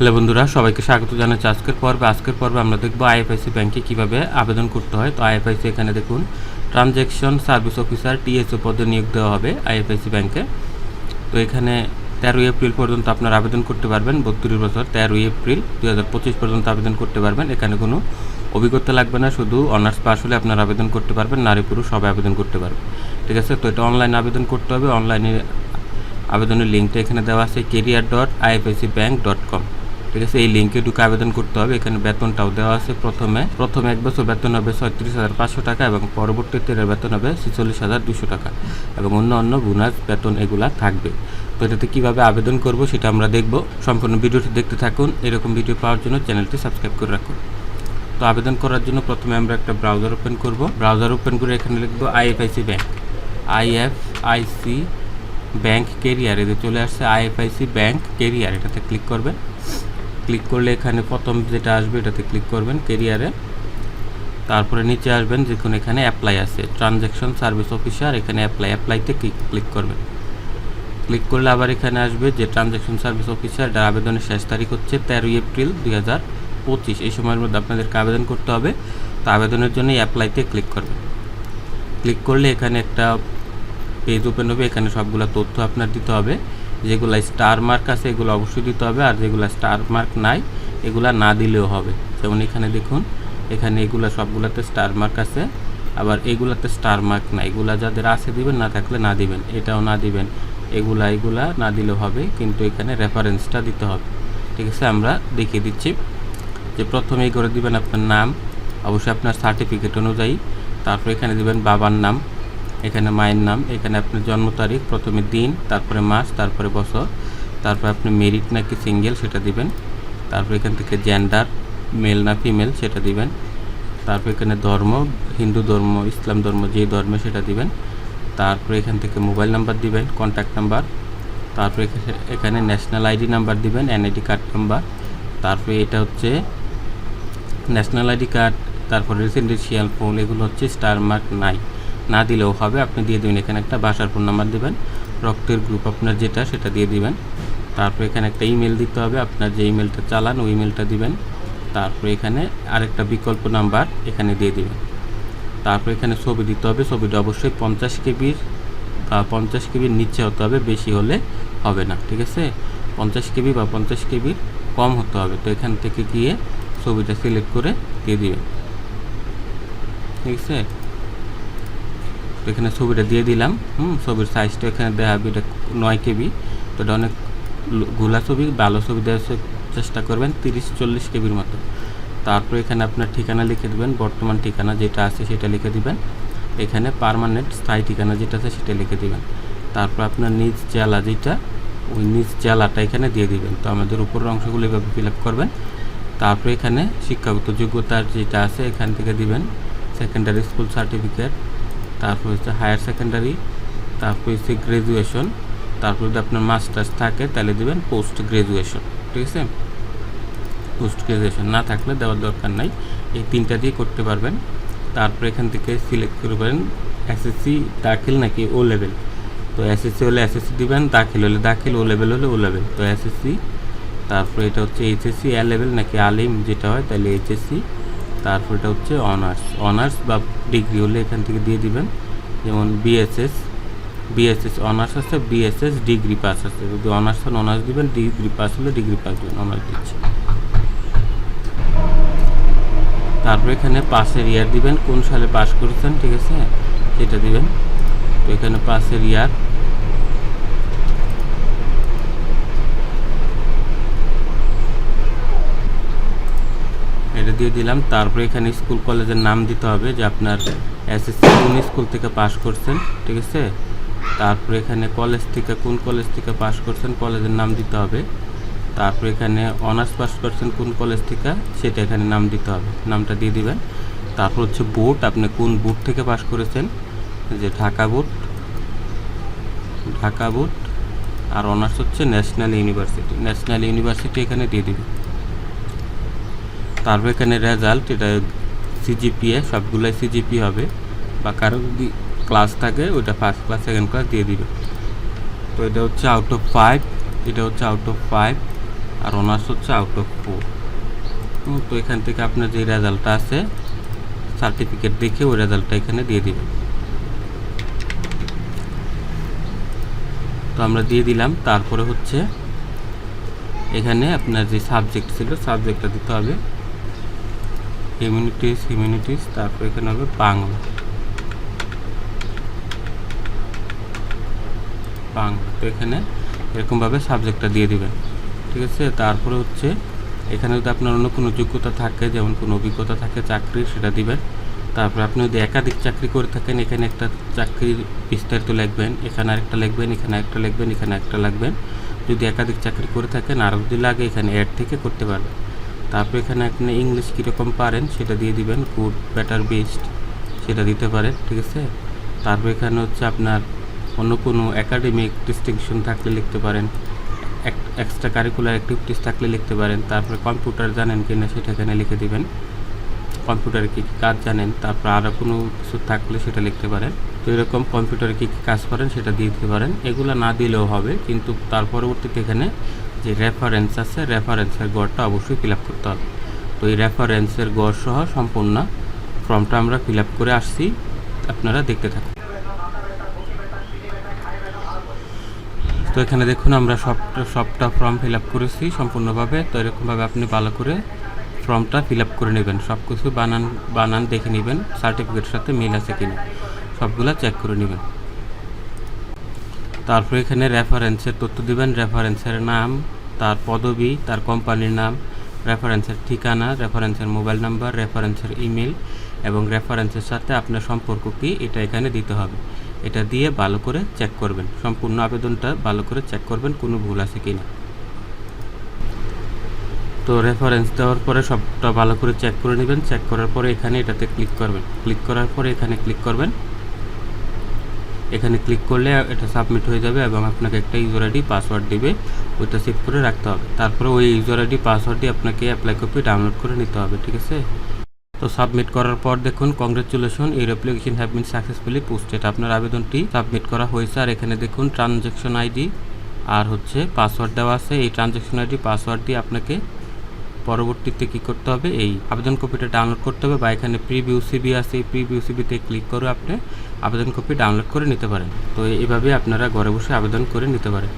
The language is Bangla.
হ্যালো বন্ধুরা, সবাইকে স্বাগত জানাচ্ছি। আজকের পর্বে আজকের পর্বে আমরা দেখব আইএফআইসি ব্যাংকে কীভাবে আবেদন করতে হয়। তো আইএফআইসি এখানে দেখুন ট্রানজ্যাকশন সার্ভিস অফিসার টিএসও পদে নিয়োগ দেওয়া হবে আইএফআইসি ব্যাংকে। তো এখানে তেরোই এপ্রিল পর্যন্ত আপনার আবেদন করতে পারবেন, বত্রিশ বছর, তেরোই এপ্রিল দুই হাজার পঁচিশ পর্যন্ত আবেদন করতে পারবেন। এখানে কোনো অভিজ্ঞতা লাগবে না, শুধু অনার্স পাস হলে আপনার আবেদন করতে পারবেন, নারী পুরুষ সবাই আবেদন করতে পারবে। ঠিক আছে? তো এটা অনলাইনে আবেদন করতে হবে, অনলাইনে আবেদনের লিঙ্কটা এখানে দেওয়া আছে career dot IFIC bank dot com ঠিক আছে, এই লিঙ্কে ঢুকে আবেদন করতে হবে। এখানে বেতনটাও দেওয়া আছে প্রথমে। প্রথমে এক বছর বেতন হবে ছয়ত্রিশ হাজার পাঁচশো টাকা এবং পরবর্তীতে এর বেতন হবে ছেচল্লিশ হাজার দুশো টাকা এবং অন্য অন্য বোনাস বেতন এগুলা থাকবে। তো এটাতে কীভাবে আবেদন করব সেটা আমরা দেখব। সম্পূর্ণ ভিডিওটি দেখতে থাকুন। এরকম ভিডিও পাওয়ার জন্য চ্যানেলটি সাবস্ক্রাইব করে রাখুন। তো আবেদন করার জন্য প্রথমে আমরা একটা ব্রাউজার ওপেন করব। ব্রাউজার ওপেন করে এখানে লিখব IFIC bank IFIC bank career এতে চলে আসছে আইএফআইসি ব্যাংক কেরিয়ার এটাতে ক্লিক করবেন। ক্লিক করলে এখানে প্রথম যেটা আসবে এটাতে ক্লিক করবেন কেরিয়ারে তারপরে নিচে আসবেন দেখুন এখানে অ্যাপ্লাই আছে। ট্রানজ্যাকশন সার্ভিস অফিসার এখানে অ্যাপ্লাই অ্যাপ্লাইতে ক্লিক করবেন। ক্লিক করলে আবার এখানে আসবে যে ট্রানজ্যাকশন সার্ভিস অফিসার এটার আবেদনের শেষ তারিখ হচ্ছে তেরোই এপ্রিল দুই হাজার পঁচিশ। এই সময়ের মধ্যে আপনাদেরকে আবেদন করতে হবে। তো আবেদনের জন্য অ্যাপ্লাইতে ক্লিক করবেন। ক্লিক করলে এখানে একটা পেজ ওপেন হবে। এখানে সবগুলো তথ্য আপনার দিতে হবে। যেগুলো স্টার মার্ক আছে, এগুলো অবশ্যই দিতে হবে। আর যেগুলো স্টার মার্ক নাই, এগুলা না দিলেও হবে। যেমন এখানে দেখুন, এখানে এগুলা সবগুলোতে স্টার মার্ক আছে। আবার এগুলাতে স্টার মার্ক নাই। এগুলা যাদের আছে দিবেন, না থাকলে না দিবেন। এটাও না দিবেন। এগুলা এগুলা না দিলেও হবে, কিন্তু এখানে রেফারেন্সটা দিতে হবে। ঠিক আছে, আমরা দেখিয়ে দিচ্ছি। যে প্রথমে এই করে দিবেন আপনার নাম, অবশ্যই আপনার সার্টিফিকেট অনুযায়ী। তারপর এখানে দিবেন বাবার নাম। এখানে মায়ের নাম, এখানে আপনার জন্ম তারিখ, প্রথমে দিন, তারপরে মাস, তারপরে বছর, তারপর আপনি মেরিট নাকি সিঙ্গেল সেটা দিবেন, তারপর এখান থেকে জেন্ডার মেল না ফিমেল সেটা দিবেন, তারপর এখানে ধর্ম, হিন্দু ধর্ম, ইসলাম ধর্ম যে ধর্মে সেটা দিবেন, তারপরে এখান থেকে মোবাইল নাম্বার দিবেন কন্ট্যাক্ট নাম্বার তারপরে এখানে- ন্যাশনাল আইডি নাম্বার দিবেন এনআইডি কার্ড নাম্বার তারপরে এটা হচ্ছে ন্যাশনাল আইডি কার্ড তারপর রেসিডেন্সিয়াল ফোন এগুলো হচ্ছে স্টার মার্ক নাই না দিলেও হবে, আপনি দিয়ে দেবেন। এখানে একটা বাসার ফোন নাম্বার দেবেন, রক্তের গ্রুপ আপনার যেটা, সেটা দিয়ে দিবেন। তারপর এখানে একটা ইমেল দিতে হবে, আপনার যে ইমেলটা চালান, ওই ইমেলটা দিবেন। তারপর এখানে আরেকটা বিকল্প নাম্বার এখানে দিয়ে দিবেন। তারপর এখানে ছবি দিতে হবে, ছবিটা অবশ্যই পঞ্চাশ কেবির বা পঞ্চাশ কেবির নিচে হতে হবে, বেশি হলে হবে না, ঠিক আছে? পঞ্চাশ কেবি বা পঞ্চাশ কেবির কম হতে হবে, তো এখান থেকে গিয়ে ছবিটা সিলেক্ট করে দিয়ে দিবেন। ঠিক আছে? তো এখানে ছবিটা দিয়ে দিলাম, হুম, ছবির সাইজটা এখানে হবে এটা নয় কেবি, তো এটা অনেক গোলা ছবি, ভালো ছবি দেওয়ার চেষ্টা করবেন, তিরিশ চল্লিশ কেবির মতো। তারপর এখানে আপনার ঠিকানা লিখে দেবেন, বর্তমান ঠিকানা যেটা আছে সেটা লিখে দিবেন। এখানে পার্মানেন্ট স্থায়ী ঠিকানা যেটা আছে সেটা লিখে দিবেন। তারপর আপনার নিজ জেলা যেটা, ওই নিজ জেলাটা এখানে দিয়ে দিবেন। তো আমাদের উপরের অংশগুলো এভাবে ফিল করবেন। তারপর এখানে শিক্ষাগত যোগ্যতার যেটা আছে এখান থেকে দিবেন। সেকেন্ডারি স্কুল সার্টিফিকেট তারপর হচ্ছে হায়ার সেকেন্ডারি তারপর হচ্ছে গ্রাজুয়েশন তারপর যদি আপনার মাস্টার্স থাকে তাহলে দিবেন পোস্ট গ্রাজুয়েশন ঠিক আছে? পোস্ট গ্রাজুয়েশন না থাকলে দেওয়ার দরকার নাই, এই তিনটা দিয়ে করতে পারবেন। তারপর এখান থেকে সিলেক্ট করে পারেন এসএসসি দাখিল নাকি ও লেভেল তো এসএসসি হলে এসএসসি দিবেন, দাখিল হলে দাখিল ও লেভেল হলে ও লেভেল তো এসএসসি তারপর এটা হচ্ছে এইচএসসি এ লেভেল নাকি আলিম যেটা হয় তাহলে এইচএসসি তারপর এটা হচ্ছে অনার্স অনার্স বা ডিগ্রি হলে এখান থেকে দিয়ে দিবেন। যেমন বিএসএস বিএসএস অনার্স আছে বিএসএস ডিগ্রি পাস আছে। যদি অনার্স হন অনার্স দিবেন ডিগ্রি পাস হলে ডিগ্রি পাস দিবেন অনার্স দিচ্ছে। তারপর এখানে পাসের ইয়ার দিবেন, কোন সালে পাস করেছেন, ঠিক আছে? সেটা দিবেন। তো এখানে পাসের ইয়ার দিয়ে দিলাম। তারপরে এখানে স্কুল কলেজের নাম দিতে হবে যে আপনার এসএসসি কোন স্কুল থেকে পাস করছেন, ঠিক আছে? তারপরে এখানে কলেজ থেকে কোন কলেজ থেকে পাস করছেন কলেজের নাম দিতে হবে। তারপরে এখানে অনার্স পাস করছেন কোন কলেজ থেকে, সেটা এখানে নাম দিতে হবে। নামটা দিয়ে দিবেন। তারপর হচ্ছে বোর্ড, আপনি কোন বোর্ড থেকে পাস করেছেন? যে ঢাকা বোর্ড ঢাকা বোর্ড, আর অনার্স হচ্ছে ন্যাশনাল ইউনিভার্সিটি। ন্যাশনাল ইউনিভার্সিটি এখানে দিয়ে দিবেন। তারপর এখানে রেজাল্ট এটা সিজিপিএ সবগুলাই সিজিপি হবে। বা কারও যদি ক্লাস থাকে, ওইটা ফার্স্ট ক্লাস সেকেন্ড ক্লাস দিয়ে দিবে। তো এটা হচ্ছে আউট অফ ফাইভ এটা হচ্ছে আউট অফ ফাইভ আর অনার্স হচ্ছে আউট অফ ফোর তো এখান থেকে আপনার যে রেজাল্টটা আছে সার্টিফিকেট দেখে ওই রেজাল্টটা এখানে দিয়ে দিবেন তো আমরা দিয়ে দিলাম, তারপরে হচ্ছে এখানে আপনার যে সাবজেক্ট ছিল সাবজেক্টটা দিতে হবে। হিউম্যানিটিস হিউম্যানিটিস তারপর এখানে হবে বাংলা। বাংলা, তো এখানে এরকমভাবে সাবজেক্টটা দিয়ে দিবেন। ঠিক আছে? তারপরে হচ্ছে, এখানে যদি আপনার অন্য কোনো যোগ্যতা থাকে, যেমন কোনো অভিজ্ঞতা থাকে চাকরির সেটা দিবেন। তারপরে আপনি যদি একাধিক চাকরি করে থাকেন, এখানে একটা চাকরির বিস্তারিত লিখবেন, এখানে আরেকটা লিখবেন, এখানে একটা লিখবেন, এখানে একটা লিখবেন। যদি একাধিক চাকরি করে থাকেন, আরও যদি লাগে, এখানে অ্যাড থেকে করতে পারবেন। তারপর এখানে আপনি ইংলিশ কীরকম পারেন, সেটা দিয়ে দিবেন গুড বেটার বেস্ট সেটা দিতে পারেন, ঠিক আছে? তারপর এখানে হচ্ছে আপনার অন্য কোনো একাডেমিক ডিস্টিংশন থাকলে লিখতে পারেন এক্সট্রা কারিকুলার অ্যাক্টিভিটিস থাকলে লিখতে পারেন, তারপরে কম্পিউটার জানেন কি না সেটা এখানে লিখে দিবেন। কম্পিউটারে কী কী কাজ জানেন, তারপর আরও কোনো কিছু থাকলে সেটা লিখতে পারেন। তো এরকম কম্পিউটারে কী কী কাজ করেন সেটা দিয়ে দিতে পারেন। এগুলো না দিলেও হবে, কিন্তু তার পরবর্তীতে এখানে যে রেফারেন্স আছে রেফারেন্সের গড়টা অবশ্যই ফিল করতে হবে। তো এই রেফারেন্সের গড় সহ সম্পূর্ণ ফর্মটা আমরা ফিল করে আসছি। আপনারা দেখতে থাকুন। তো এখানে দেখুন, আমরা সবটা সবটা ফর্ম ফিল করেছি সম্পূর্ণভাবে। তো এরকমভাবে আপনি ভালো করে ফর্মটা ফিল করে নেবেন। সব কিছু বানান বানান, দেখে নেবেন সার্টিফিকেটের সাথে মিল আছে কিনা। সবগুলা চেক করে নেবেন। তারপর এখানে রেফারেন্সের তথ্য দিবেন। রেফারেন্সের নাম তার পদবি, তার কোম্পানির নাম রেফারেন্সের ঠিকানা রেফারেন্সের মোবাইল নাম্বার রেফারেন্সের ইমেল এবং রেফারেন্সের সাথে আপনার সম্পর্ক কী, এটা এখানে দিতে হবে। এটা দিয়ে ভালো করে চেক করবেন। সম্পূর্ণ আবেদনটা ভালো করে চেক করবেন, কোনো ভুল আছে কি না তো রেফারেন্স দেওয়ার পরে সবটা ভালো করে চেক করে নেবেন। চেক করার পরে এখানে এটাতে ক্লিক করবেন। ক্লিক করার পরে এখানে ক্লিক করবেন। এখানে ক্লিক করলে এটা সাবমিট হয়ে যাবে এবং আপনাকে একটা ইউজার আইডি পাসওয়ার্ড দিবে। ওইটা সেভ করে রাখতে হবে। তারপরে ওই ইউজার আইডি পাসওয়ার্ড দিয়ে আপনাকে অ্যাপ্লাই কপি ডাউনলোড করে নিতে হবে, ঠিক আছে? তো সাবমিট করার পর দেখুন congratulation your application have been successfully posted আপনার আবেদনটি সাবমিট করা হয়েছে। আর এখানে দেখুন ট্রানজ্যাকশন আইডি আর হচ্ছে পাসওয়ার্ড দেওয়া আছে। এই ট্রানজ্যাকশন আইডি পাসওয়ার্ড দিয়ে আপনাকে পরবর্তীতে কী করতে হবে? এই আবেদন কপিটা ডাউনলোড করতে হবে বা এখানে প্রি বিউসিবি আছে। এই প্রি বিউসিবিতে ক্লিক করে আপনি। আবেদন কপি ডাউনলোড করে নিতে পারেন। তো এইভাবে আপনারা ঘরে বসে আবেদন করে নিতে পারেন।